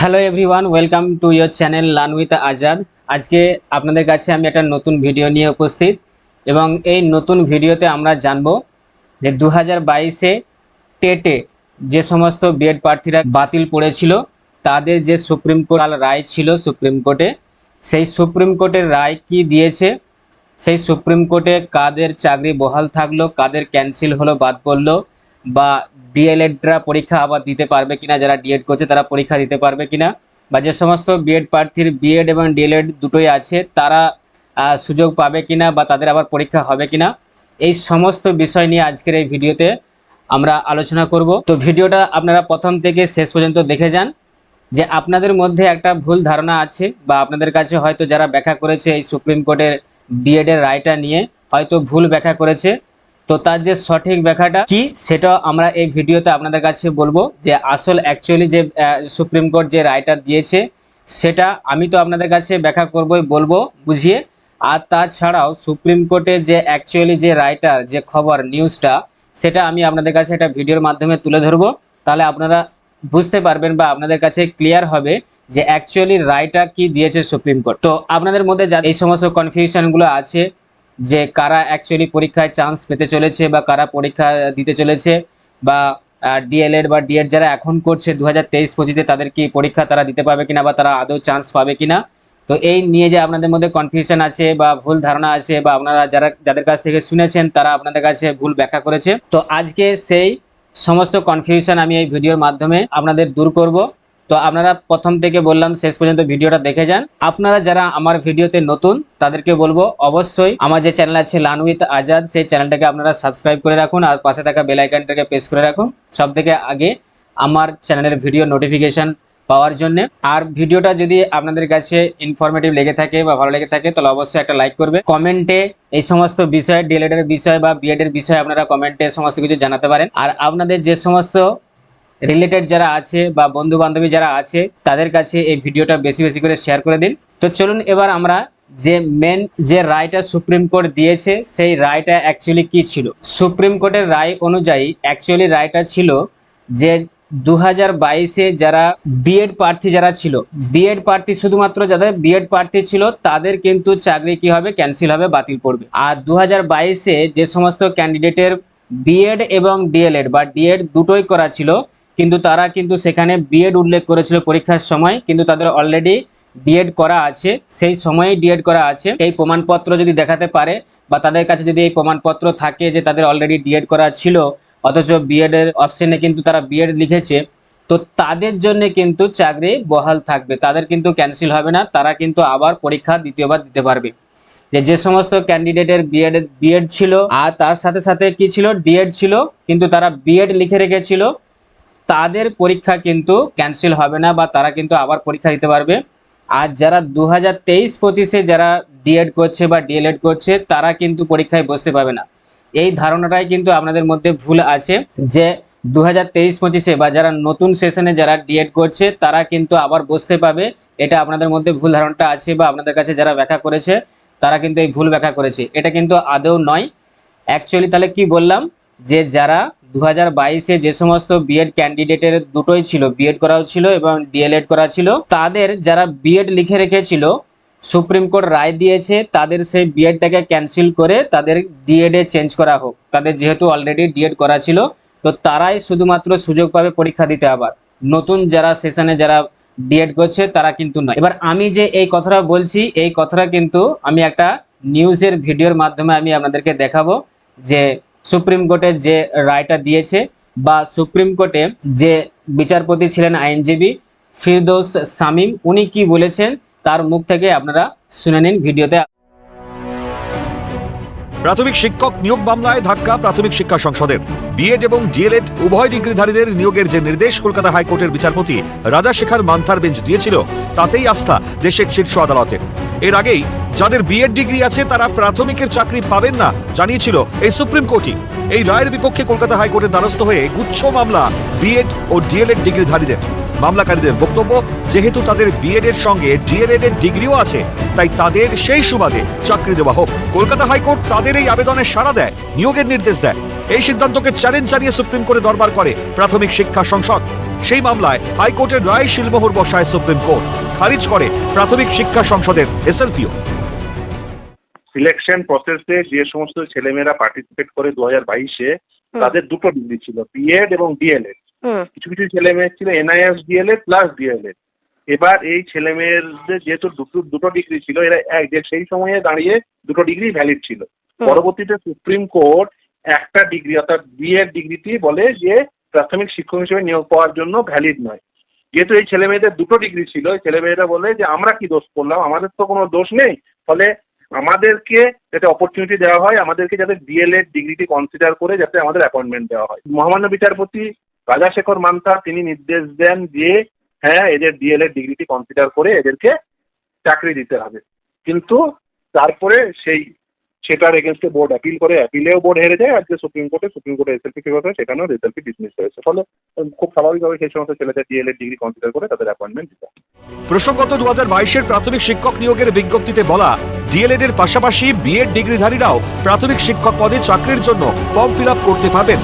Hello everyone welcome to your channel learn with Azad আজকে আপনাদের কাছে আমি একটা নতুন ভিডিও নিয়ে উপস্থিত এবং এই নতুন ভিডিওতে আমরা জানব যে দু হাজার বাইশে টেটে যে সমস্ত বিএড প্রার্থীরা বাতিল পড়েছিল, তাদের যে সুপ্রিম কোর্ট রায় ছিল সুপ্রিম কোর্টে, সেই সুপ্রিম কোর্টের রায় কি দিয়েছে? সেই সুপ্রিম কোর্টে কাদের চাকরি বহাল থাকল, কাদের ক্যান্সেল হলো, বাদ পড়ল বা ডিএলএডরা পরীক্ষা আবার দিতে পারবে কিনা, যারা ডিএড করছে তারা পরীক্ষা দিতে পারবে কিনা, বা যে সমস্ত বিএড প্রার্থীর বিএড এবং ডিএলএড দুটোই আছে, তারা সুযোগ পাবে কিনা বা তাদের আবার পরীক্ষা হবে কিনা, এই সমস্ত বিষয় নিয়ে আজকের এই ভিডিওতে আমরা আলোচনা করব। তো ভিডিওটা আপনারা প্রথম থেকে শেষ পর্যন্ত দেখে যান, যে আপনাদের মধ্যে একটা ভুল ধারণা আছে, বা আপনাদের কাছে হয়তো যারা ব্যাখ্যা করেছে এই সুপ্রিম কোর্টের বিএড এর রায়টা নিয়ে, হয়তো ভুল ব্যাখ্যা করেছে তো তার যে সঠিক ব্যাখ্যাটা কি, সেটা আমরা এই ভিডিওতে আপনাদের কাছে বলব যে আসল অ্যাকচুয়ালি যে সুপ্রিম কোর্ট যে রায়টা দিয়েছে, সেটা আমি তো আপনাদের কাছে ব্যাখ্যা করবই, বলব, বুঝিয়ে। আর তাছাড়াও সুপ্রিম কোর্টে যে অ্যাকচুয়ালি যে রায়টার যে খবর, নিউজটা, সেটা আমি আপনাদের কাছে একটা ভিডিওর মাধ্যমে তুলে ধরবো। তাহলে আপনারা বুঝতে পারবেন বা আপনাদের কাছে ক্লিয়ার হবে যে অ্যাকচুয়ালি রায়টা কি দিয়েছে সুপ্রিম কোর্ট। তো আপনাদের মধ্যে এই সমস্ত কনফিউশনগুলো আছে যে কারা অ্যাকচুয়ালি পরীক্ষায় চান্স পেতে চলেছে বা কারা পরীক্ষা দিতে চলেছে বা ডিএলএড বা ডিএড যারা এখন করছে দু হাজার তেইশ পঁচিশে তাদের কি পরীক্ষা তারা দিতে পারবে কিনা বা তারা আদৌ চান্স পাবে কিনা? তো এই নিয়ে যে আপনাদের মধ্যে কনফিউশন আছে বা ভুল ধারণা আছে বা আপনারা যারা, যাদের কাছ থেকে শুনেছেন তারা আপনাদের কাছে ভুল ব্যাখ্যা করেছে। তো আজকে সেই সমস্ত কনফিউশন আমি এই ভিডিওর মাধ্যমে আপনাদের দূর করব। তো আপনারা প্রথম থেকে বললাম, শেষ পর্যন্ত ভিডিওটা দেখে যান। আপনারা যারা আমার ভিডিওতে নতুন, তাদেরকে বলব অবশ্যই আমার যে চ্যানেল আছে লান উইথ আজাদ সেই চ্যানেলটাকে আপনারা সাবস্ক্রাইব করে রাখুন আর পাশে থাকা বেল আইকনটাকে প্রেস করে রাখুন। সব থেকে আগে আমার চ্যানেলের ভিডিও নোটিফিকেশন পাওয়ার জন্য। আর ভিডিওটা যদি আপনাদের কাছে ইনফরমেটিভ লেগে থাকে বা ভালো লেগে থাকে, তাহলে অবশ্যই একটা লাইক করবে। কমেন্টে এই সমস্ত বিষয় ডিএলএড এর বিষয় বা বিএড এর বিষয় আপনারা কমেন্টে সমস্ত কিছু জানাতে পারেন। আর আপনাদের যে সমস্ত রিলেটেড যারা আছে বা বন্ধু বান্ধবী যারা আছে, তাদের কাছে এই ভিডিওটা বেশি বেশি করে শেয়ার করে দিন। তো চলুন এবার আমরা যে মেন যে রায়টা সুপ্রিম কোর্ট দিয়েছে, সেই রায়টা অ্যাকচুয়ালি কি ছিল? সুপ্রিম কোর্টের রায় অনুযায়ী অ্যাকচুয়ালি রায়টা ছিল যে দু হাজার বাইশে যারা বিএড প্রার্থী যারা ছিল বিএড প্রার্থী শুধুমাত্র যাদের বিএড প্রার্থী ছিল, তাদের কিন্তু চাকরি কি হবে? ক্যান্সেল হবে, বাতিল পড়বে আর দু হাজার বাইশে যে সমস্ত ক্যান্ডিডেটের বিএড এবং ডিএলএড বা ডিএড দুটোই করা ছিল কিন্তু তারা কিন্তু সেখানে বিএড উল্লেখ করেছিল পরীক্ষার সময়, কিন্তু তাদের অলরেডি ডিএড করা আছে, সেই সময়েই ডিএড করা আছে। এই প্রমাণপত্র যদি দেখাতে পারে বা তাদের কাছে যদি এই প্রমাণপত্র থাকে যে তাদের অলরেডি ডিএড করা ছিল, অথচ বিএড এর অপশনে কিন্তু তারা বিএড লিখেছে, তো তাদের জন্য কিন্তু চাকরি বহাল থাকবে। তাদের কিন্তু ক্যান্সেল হবে না, তারা কিন্তু আবার পরীক্ষা দ্বিতীয়বার দিতে পারবে। যে যে সমস্ত ক্যান্ডিডেটের বিএড বিএড ছিল, আর তার সাথে সাথে কি ছিল? ডিএড ছিল, কিন্তু তারা বিএড লিখে রেখেছিল তাদের পরীক্ষা কিন্তু ক্যান্সেল হবে না বা তারা কিন্তু আবার পরীক্ষা দিতে পারবে। আর যারা দু হাজার তেইশ পঁচিশে যারা ডিএড করছে বা ডিএলএড করছে, তারা কিন্তু পরীক্ষায় বসতে পাবে না। এই ধারণাটাই কিন্তু আপনাদের মধ্যে ভুল আছে যে দু হাজার তেইশ পঁচিশে বা যারা নতুন সেশনে যারা ডিএড করছে, তারা কিন্তু আবার বসতে পাবে এটা আপনাদের মধ্যে ভুল ধারণাটা আছে বা আপনাদের কাছে যারা ব্যাখ্যা করেছে, তারা কিন্তু এই ভুল ব্যাখ্যা করেছে। এটা কিন্তু আদৌ নয়। অ্যাকচুয়ালি তাহলে কি বললাম যে যারা দু হাজার বাইশে যে সমস্ত বিএড ক্যান্ডিডেটের দুটোই ছিল বিএড করাও ছিল এবং ডিএলএড করা ছিল, তাদের যারা বিএড লিখে রেখেছিল, সুপ্রিম কোর্ট রায় দিয়েছে, তাদের সেই বিএডটাকে ক্যান্সেল করে তাদের ডিএড এ চেঞ্জ করা হোক। তাদের যেহেতু অলরেডি ডিএড করা ছিল, তো তারাই শুধুমাত্র সুযোগ পাবে পরীক্ষা দিতে আবার। নতুন যারা সেশনে যারা ডিএড করছে, তারা কিন্তু নয়। এবার আমি যে এই কথাটা বলছি, এই কথাটা কিন্তু আমি একটা নিউজের ভিডিওর মাধ্যমে আমি আপনাদেরকে দেখাবো যে সুপ্রিম কোর্টের যে রায়টা দিয়েছে বা সুপ্রিম কোর্টে যে বিচারপতি ছিলেন আইনজীবী ফিরদোস সামিম উনি কি বলেছেন? তার মুখ থেকে আপনারা শুনে নিন ভিডিওতে। প্রাথমিক শিক্ষক নিয়োগ মামলায় ধাক্কা প্রাথমিক শিক্ষা সংসদের। বিএড এবং ডিএলএড উভয় ডিগ্রিধারীদের নিয়োগের যে নির্দেশ কলকাতা হাইকোর্টের বিচারপতি রাজা শেখার মান্থার বেঞ্চ দিয়েছিল, তাতেই আস্থা দেশের শীর্ষ আদালতের। এর আগেই যাদের বিএড ডিগ্রি আছে তারা প্রাথমিকের চাকরি পাবেন না জানিয়েছিল এই সুপ্রিম কোর্টই। এই রায়ের বিপক্ষে কলকাতা হাইকোর্টের দ্বারস্থ হয়ে গুচ্ছ মামলা বিএড ও ডিএলএড ডিগ্রিধারীদের। মামলাকারীদের বক্তব্য যেহেতু তাদের বিএড এর সঙ্গে ডিএলএড এর ডিগ্রিও আছে তাই তাদের সেই সুবাদে চাকরি দেওয়া হোক। কলকাতা হাইকোর্ট তাদের এই আবেদনে সাড়া দেয় নিয়োগের নির্দেশ দেয়। এই সিদ্ধান্তকে চ্যালেঞ্জ জানিয়ে সুপ্রিম কোর্টে দরবার করে প্রাথমিক শিক্ষা সংসদ। সেই মামলায় হাইকোর্টের রায় শিলমোহর বসায় সুপ্রিম কোর্ট। খারিজ করে প্রাথমিক শিক্ষা সংসদের এসএলপিও সিলেকশন প্রসেসে যে সমস্ত ছেলেমেয়েরা পার্টিসিপেট করে দু হাজার বাইশে তাদের দুটো ডিগ্রি ছিল বিএড এবং ডিএলএড কিছু কিছু ছেলে মেয়ে ছিল এনআইএস ডিএলএড প্লাস ডিএলএড এবার এই ছেলে মেয়েদের যেহেতু দুটো দুটো ডিগ্রি ছিল এরা এক যে সেই সময়ে দাঁড়িয়ে দুটো ডিগ্রি ভ্যালিড ছিল। পরবর্তীতে সুপ্রিম কোর্ট একটা ডিগ্রি অর্থাৎ বিএড ডিগ্রিটি বলে যে প্রাথমিক শিক্ষক হিসেবে নিয়োগ পাওয়ার জন্য ভ্যালিড নয়। যেহেতু এই ছেলে মেয়েদের দুটো ডিগ্রি ছিল ছেলে মেয়েরা বলে যে আমরা কি দোষ করলাম আমাদের তো কোনো দোষ নেই। ফলে আমাদেরকে যাতে অপরচুনিটি দেওয়া হয় আমাদেরকে যাতে ডিএলএড ডিগ্রিটি কনসিডার করে যাতে আমাদের অ্যাপয়েন্টমেন্ট দেওয়া হয়। মহামান্য বিচারপতি রাজাশেখর মান্তা তিনি নির্দেশ দেন যে হ্যাঁ এদের ডিএলএড ডিগ্রিটি কনসিডার করে এদেরকে চাকরি দিতে হবে। কিন্তু তারপরে সেই, সেটার এগেনস্টে বোর্ড অ্যাপিল করে অ্যাপিলেও বোর্ড হেরে যায় আজকে সুপ্রিম কোর্টে সুপ্রিম কোর্টে এসএলপি ফেরত হয় সেখানেও এসএলপি ডিসমিস হয়েছে। ফলে খুব স্বাভাবিকভাবে সেই সমস্ত ছেলেদের ডিএলএড ডিগ্রি কনসিডার করে তাদের অ্যাপয়েন্টমেন্ট দিতে প্রসঙ্গত দু হাজার বাইশের প্রাথমিক শিক্ষক নিয়োগের বিজ্ঞপ্তিতে বলা ডিএলএড এর পাশাপাশি বিএড ডিগ্রিধারীরাও প্রাথমিক শিক্ষক পদে চাকরির জন্য ফর্ম ফিল করতে পারবেন।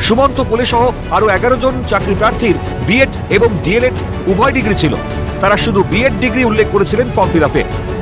সুমন্ত কোলে সহ আরও এগারো জন চাকরি প্রার্থীর বিএড এবং ডিএলএড উভয় ডিগ্রি ছিল। তারা শুধু বিএড ডিগ্রি উল্লেখ করেছিলেন ফর্ম ফিল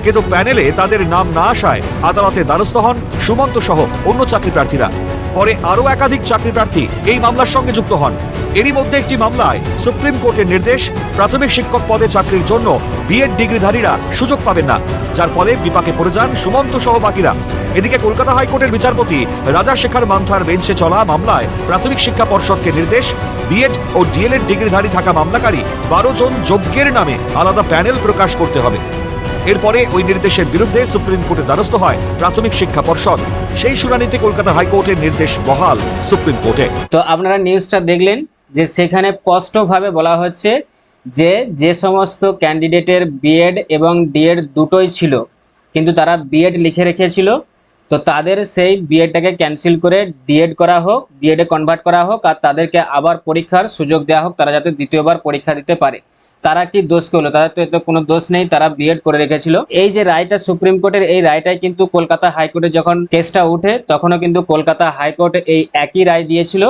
কিন্তু প্যানেলে তাদের নাম না আসায় আদালতে দ্বারস্থ হন সুমন্ত সহ অন্য চাকরি প্রার্থীরা। পরে আরও একাধিক চাকরি প্রার্থী এই মামলার সঙ্গে যুক্ত হন। এরই মধ্যে একটি মামলায় সুপ্রিম কোর্টের নির্দেশ, প্রাথমিক শিক্ষক পদে চাকরির জন্য বিএড ডিগ্রিধারীরা সুযোগ পাবেন না, যার ফলে বিপাকে পড়ে যান সুমন্ত সহ বাকিরা। এদিকে কলকাতা হাইকোর্টের বিচারপতি রাজা শেখর মান্থার বেঞ্চে চলা মামলায় প্রাথমিক শিক্ষা পর্ষদকে নির্দেশ, বিএড ও ডিএলএড ডিগ্রিধারী থাকা মামলাকারী বারো জন যোগ্যের নামে আলাদা প্যানেল প্রকাশ করতে হবে। এরপরে ওই নির্দেশের বিরুদ্ধে সুপ্রিম কোর্টে দ্বারস্থ হয় প্রাথমিক শিক্ষা পর্ষদ। সেই শুনানিতে কলকাতা হাইকোর্টের নির্দেশ বহাল সুপ্রিম কোর্টে। তো আপনারা নিউজটা দেখলেন যে সেখানে স্পষ্টভাবে বলা হচ্ছে যে যে সমস্ত ক্যান্ডিডেটের বিএড এবং ডিএড দুটোই ছিল, কিন্তু তারা বিএড লিখে রেখেছিল। তো তাদের সেই বিএডটাকে ক্যান্সেল করে ডিএড করা হোক, বিএডে কনভার্ট করা হোক, আর তাদেরকে আবার পরীক্ষার সুযোগ দেওয়া হোক, তারা যাতে দ্বিতীয়বার পরীক্ষা দিতে পারে। তারা কি দোষ করল? তাদের তো এতে কোনো দোষ নেই, তারা বিএড করে রেখেছিল। এই যে রায়টা সুপ্রিম কোর্টের, এই রায়টাই কিন্তু কলকাতা হাইকোর্টে যখন কেসটা উঠে, তখনও কিন্তু কলকাতা হাইকোর্ট এই একই রায় দিয়েছিল।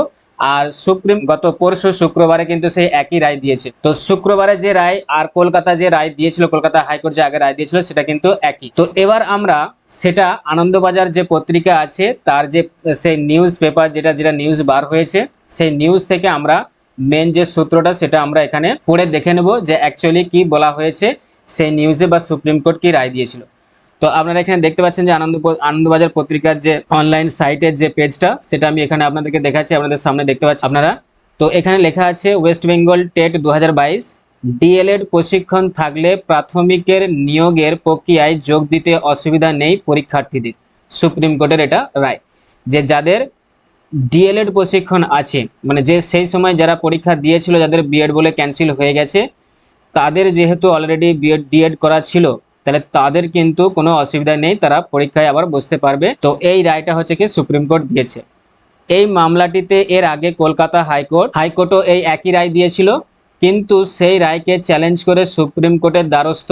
আর সুপ্রিম, গত পরশু শুক্রবারে কিন্তু সেই একই রায় দিয়েছে। তো শুক্রবারে যে রায় আর কলকাতা যে রায় দিয়েছিল, কলকাতা হাইকোর্ট যে আগে রায় দিয়েছিল, সেটা কিন্তু একই। তো এবার আমরা সেটা আনন্দবাজার যে পত্রিকা আছে, তার যে, সেই নিউজ পেপার যেটা যেটা নিউজ বার হয়েছে, সেই নিউজ থেকে আমরা মেন যে সূত্রটা, সেটা আমরা এখানে পড়ে দেখে নেব যে অ্যাকচুয়ালি কি বলা হয়েছে, সেই নিউজে বা সুপ্রিম কোর্ট কি রায় দিয়েছিল। তো আপনারা এখানে দেখতে পাচ্ছেন যে আনন্দ আনন্দবাজার পত্রিকার যে অনলাইন সাইটের যে পেজটা সেটা আমি এখানে আপনাদেরকে দেখাচ্ছি, আপনাদের সামনে দেখতে পাচ্ছি আপনারা। তো এখানে লেখা আছে ওয়েস্ট বেঙ্গল টেট দু হাজার বাইশ ডিএলএড প্রশিক্ষণ থাকলে প্রাথমিকের নিয়োগের প্রক্রিয়ায় যোগ দিতে অসুবিধা নেই পরীক্ষার্থীদের। সুপ্রিম কোর্টের এটা রায়। যে যাদের ডিএলএড প্রশিক্ষণ আছে মানে যে সেই সময় যারা পরীক্ষা দিয়েছিল, যাদের বিএড বলে ক্যান্সেল হয়ে গেছে, তাদের যেহেতু অলরেডি বিএড ডিএড করা ছিল তাহলে তাদের কিন্তু কোনো অসুবিধা নেই, তারা পরীক্ষায় আবার বসতে পারবে। তো এই রায়টা হচ্ছে কি সুপ্রিম কোর্ট দিয়েছে। এই মামলাটিতে এর আগে কলকাতা হাইকোর্ট, হাইকোর্টও এই একই রায় দিয়েছিল। কিন্তু সেই রায়কে চ্যালেঞ্জ করে সুপ্রিম কোর্টের দ্বারস্থ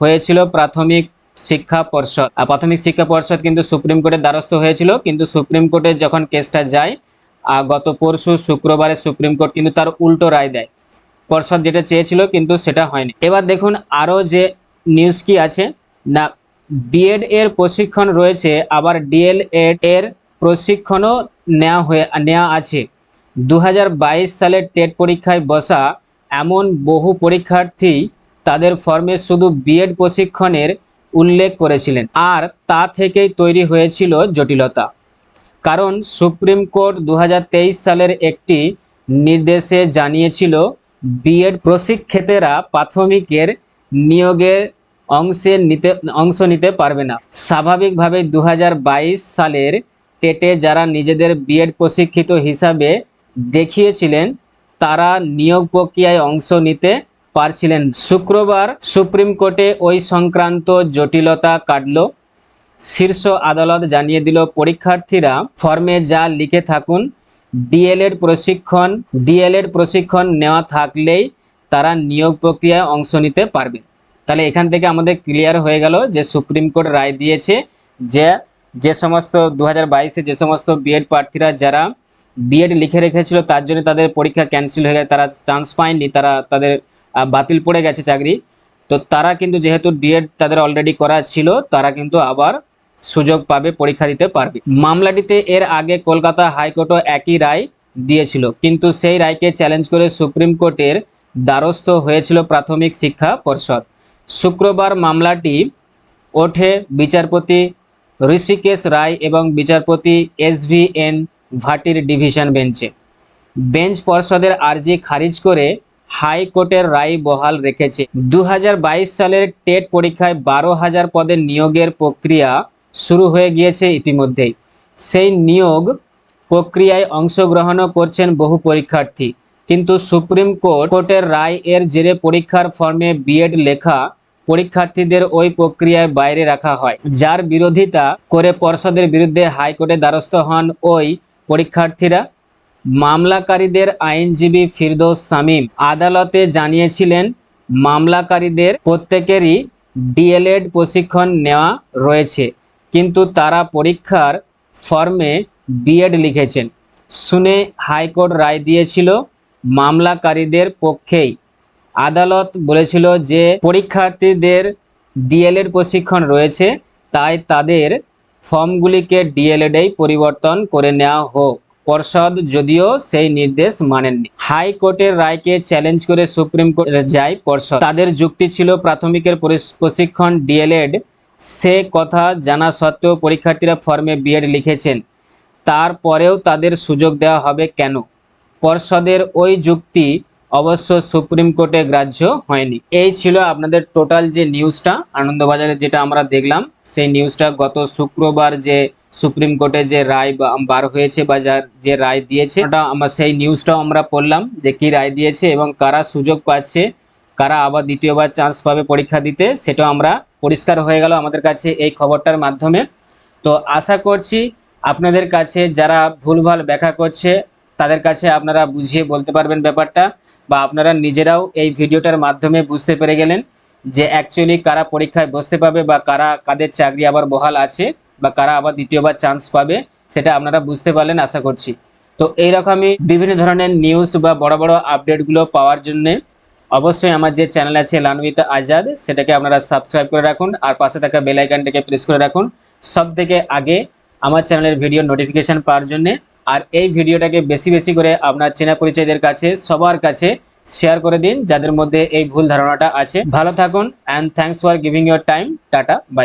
হয়েছিল প্রাথমিক শিক্ষা পর্ষদ। আর প্রাথমিক শিক্ষা পর্ষদ কিন্তু সুপ্রিম কোর্টের দ্বারস্থ হয়েছিল। কিন্তু সুপ্রিম কোর্টে যখন কেসটা যায় গত পরশু শুক্রবারে সুপ্রিম কোর্ট কিন্তু তার উল্টো রায় দেয়। পর্ষদ যেটা চেয়েছিল কিন্তু সেটা হয়নি। এবার দেখুন আরও যে নিউজ কি আছে? না বিএড এর প্রশিক্ষণ রয়েছে, আবার ডিএলএড এর প্রশিক্ষণও নেওয়া হয়ে নেওয়া আছে। দু সালের টেট পরীক্ষায় বসা এমন বহু পরীক্ষার্থী তাদের ফর্মে শুধু বিএড প্রশিক্ষণের উল্লেখ করেছিলেন, আর তা থেকেই তৈরি হয়েছিল জটিলতা। কারণ সুপ্রিম কোর্ট দু হাজার তেইশ সালের একটি নির্দেশে জানিয়েছিল বিএড প্রশিক্ষেতেরা প্রাথমিকের নিয়োগের অংশে নিতে, অংশ নিতে পারবে না। স্বাভাবিকভাবে দু হাজার বাইশ সালের টেটে যারা নিজেদের বিএড প্রশিক্ষিত হিসাবে দেখিয়েছিলেন, তারা নিয়োগ প্রক্রিয়ায় অংশ নিতে পারছিলেন। শুক্রবার সুপ্রিম কোর্টে ওই সংক্রান্ত জটিলতা কাটল। শীর্ষ আদালত জানিয়ে দিল, পরীক্ষার্থীরা ফর্মে যা লিখে থাকুন ডিএলএড প্রশিক্ষণ ডিএলএড প্রশিক্ষণ নেওয়া থাকলেই তারা নিয়োগ প্রক্রিয়ায় অংশ নিতে পারবে। তাহলে এখান থেকে আমাদের ক্লিয়ার হয়ে গেল যে সুপ্রিম কোর্ট রায় দিয়েছে যে যে সমস্ত দু হাজার যে সমস্ত বিএড প্রার্থীরা যারা বিএড লিখে রেখেছিল, তার জন্য তাদের পরীক্ষা ক্যান্সেল হয়ে গেছে, তারা চান্স পায়নি, তারা তাদের বাতিল পড়ে গেছে চাকরি। তো তারা কিন্তু যেহেতু ডিএড তাদের অলরেডি করা ছিল, তারা কিন্তু আবার সুযোগ পাবে, পরীক্ষা দিতে পারবে। মামলাটিতে এর আগে কলকাতা হাইকোর্টও একই রায় দিয়েছিল, কিন্তু সেই রায়কে চ্যালেঞ্জ করে সুপ্রিম কোর্টের দ্বারস্থ হয়েছিল প্রাথমিক শিক্ষা পর্ষদ। শুক্রবার মামলাটি ওঠে বিচারপতি ঋষিকেশ রায় এবং বিচারপতি এস ভি এন ভাটির ডিভিশন বেঞ্চে। বেঞ্চ পর্ষদের আর্জি খারিজ করে হাইকোর্টের রায় বহাল রেখেছে। দু হাজার বাইশ সালের টেট পরীক্ষায় বারো হাজার পদের নিয়োগের প্রক্রিয়া শুরু হয়ে গিয়েছে ইতিমধ্যেই। সেই নিয়োগ প্রক্রিয়ায় অংশগ্রহণও করছেন বহু পরীক্ষার্থী। কিন্তু সুপ্রিম কোর্ট কোর্টের রায় এর জেরে পরীক্ষার ফর্মে বিএড লেখা পরীক্ষার্থীদের ওই প্রক্রিয়ায় বাইরে রাখা হয়, যার বিরোধিতা করে পর্ষদের বিরুদ্ধে হাইকোর্টে দ্বারস্থ হন ওই পরীক্ষার্থীরা। মামলাকারীদের আইনজীবী ফিরদৌস শামীম আদালতে জানিয়েছিলেন, মামলাকারীদের প্রত্যেকেরই ডিএলএড প্রশিক্ষণ নেওয়া রয়েছে, কিন্তু তারা পরীক্ষার ফর্মে বিএড লিখেছেন। শুনে হাইকোর্ট রায় দিয়েছিল, মামলাকারীদের পক্ষেই আদালত বলেছিল যে পরীক্ষার্থীদের ডিএলএড প্রশিক্ষণ রয়েছে, তাই তাদের ফর্মগুলিকে ডিএলএডেই পরিবর্তন করে নেওয়া হোক। পর্ষদ যদিও সেই নির্দেশ মানেননি। হাইকোর্টের রায়কে চ্যালেঞ্জ করে সুপ্রিম কোর্ট যায় পর্ষদ। তাদের যুক্তি ছিল প্রাথমিকের প্রশিক্ষণ ডিএলএড। সে কথা জানা সত্ত্বেও পরীক্ষার্থীরা ফর্মে বিএড লিখেছেন। তারপরেও তাদের সুযোগ দেওয়া হবে কেন? পর্ষদের ওই যুক্তি অবশ্য সুপ্রিম কোর্টে গ্রাহ্য হয়নি। এই ছিল আপনাদের টোটাল যে নিউজটা, আনন্দবাজারে যেটা আমরা দেখলাম, সেই নিউজটা গত শুক্রবার যে সুপ্রিম কোর্টে যে রায় বার হয়েছে বা যার যে রায় দিয়েছে, ওটা আমরা সেই নিউজটাও আমরা পড়লাম যে কি রায় দিয়েছে এবং কারা সুযোগ পাচ্ছে, কারা আবার দ্বিতীয়বার চান্স পাবে পরীক্ষা দিতে, সেটাও আমরা পরিষ্কার হয়ে গেল আমাদের কাছে এই খবরটার মাধ্যমে। তো আশা করছি আপনাদের কাছে যারা ভুলভাল ব্যাখ্যা করছে, তাদের কাছে আপনারা বুঝিয়ে বলতে পারবেন ব্যাপারটা। বা আপনারা নিজেরাও এই ভিডিওটার মাধ্যমে বুঝতে পেরে গেলেন যে অ্যাকচুয়ালি কারা পরীক্ষায় বসতে পাবে বা কারা, কাদের চাকরি আবার বহাল আছে বা কারা আবার দ্বিতীয়বার চান্স পাবে, সেটা আপনারা বুঝতে পারলেন আশা করছি। তো এইরকমই বিভিন্ন ধরনের নিউজ বা বড় বড় আপডেটগুলো পাওয়ার জন্যে অবশ্যই আমার যে চ্যানেল আছে লানবিতা আজাদ, সেটাকে আপনারা সাবস্ক্রাইব করে রাখুন আর পাশে থাকা বেল আইকনটাকে প্রেস করে রাখুন। সব থেকে আগে আমার চ্যানেলের ভিডিও নোটিফিকেশন পাওয়ার জন্যে আর এই ভিডিওটাকে বেশি বেশি করে আপনার চেনা পরিচয়দের কাছে, সবার কাছে শেয়ার করে দিন, যাদের মধ্যে এই ভুল ধারণাটা আছে। ভালো থাকুন and thanks for giving your time tata bye